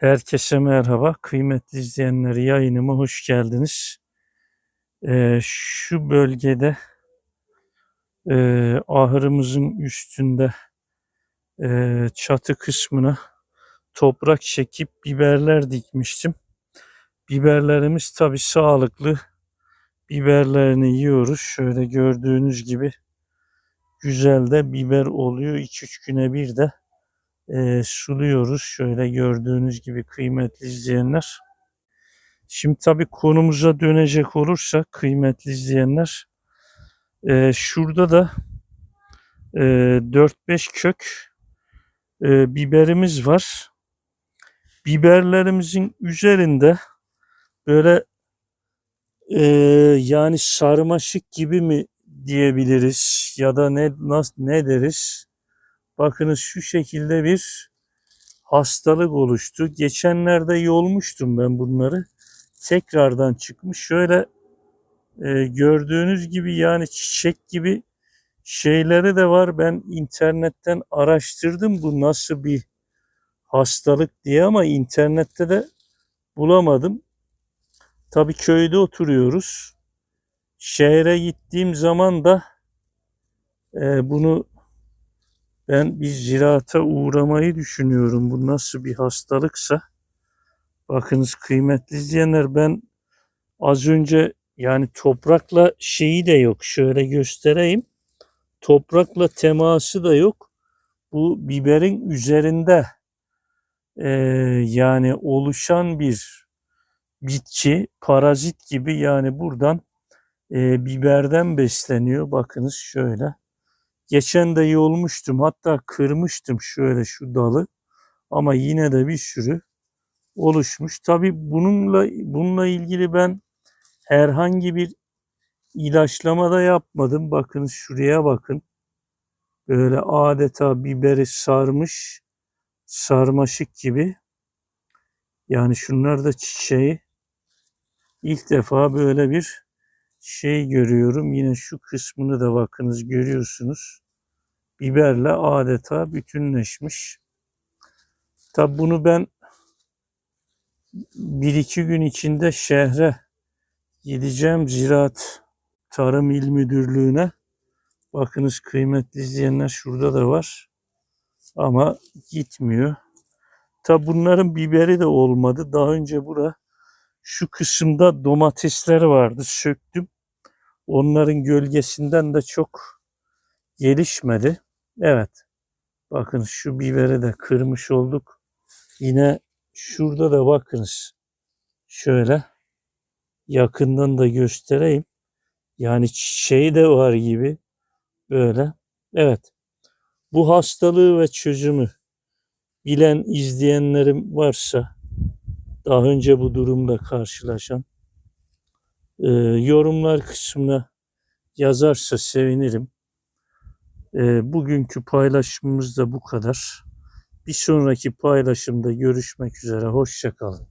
Herkese merhaba. Kıymetli izleyenler yayınıma hoş geldiniz. Ee, şu bölgede e, ahırımızın üstünde e, çatı kısmına toprak çekip biberler dikmiştim. Biberlerimiz tabi sağlıklı. Biberlerini yiyoruz. Şöyle gördüğünüz gibi güzel de biber oluyor. 2-3 güne bir de e, suluyoruz. Şöyle gördüğünüz gibi kıymetli izleyenler. Şimdi tabii konumuza dönecek olursak kıymetli izleyenler e, şurada da e, 4-5 kök e, biberimiz var. Biberlerimizin üzerinde böyle e, yani sarmaşık gibi mi diyebiliriz ya da ne nasıl ne deriz? Bakınız şu şekilde bir hastalık oluştu. Geçenlerde yolmuştum ben bunları. Tekrardan çıkmış. Şöyle e, gördüğünüz gibi yani çiçek gibi şeyleri de var. Ben internetten araştırdım bu nasıl bir hastalık diye ama internette de bulamadım. Tabii köyde oturuyoruz. Şehre gittiğim zaman da e, bunu ben bir ziraata uğramayı düşünüyorum. Bu nasıl bir hastalıksa. Bakınız kıymetli izleyenler ben az önce yani toprakla şeyi de yok. Şöyle göstereyim. Toprakla teması da yok. Bu biberin üzerinde e, yani oluşan bir bitki, parazit gibi yani buradan e, biberden besleniyor. Bakınız şöyle. Geçen de yolmuştum hatta kırmıştım şöyle şu dalı ama yine de bir sürü oluşmuş. Tabi bununla bununla ilgili ben herhangi bir ilaçlama da yapmadım. Bakın şuraya bakın. Böyle adeta biberi sarmış sarmaşık gibi. Yani şunlar da çiçeği. İlk defa böyle bir şey görüyorum. Yine şu kısmını da bakınız görüyorsunuz. Biberle adeta bütünleşmiş. Tabi bunu ben bir iki gün içinde şehre gideceğim Ziraat Tarım İl Müdürlüğü'ne. Bakınız kıymetli izleyenler şurada da var. Ama gitmiyor. Tabi bunların biberi de olmadı. Daha önce bura şu kısımda domatesler vardı. Söktüm. Onların gölgesinden de çok gelişmedi. Evet. Bakın şu biberi de kırmış olduk. Yine şurada da bakınız. Şöyle yakından da göstereyim. Yani çiçeği de var gibi. Böyle. Evet. Bu hastalığı ve çözümü bilen izleyenlerim varsa daha önce bu durumla karşılaşan e, yorumlar kısmına yazarsa sevinirim. E, bugünkü paylaşımımız da bu kadar. Bir sonraki paylaşımda görüşmek üzere. Hoşçakalın.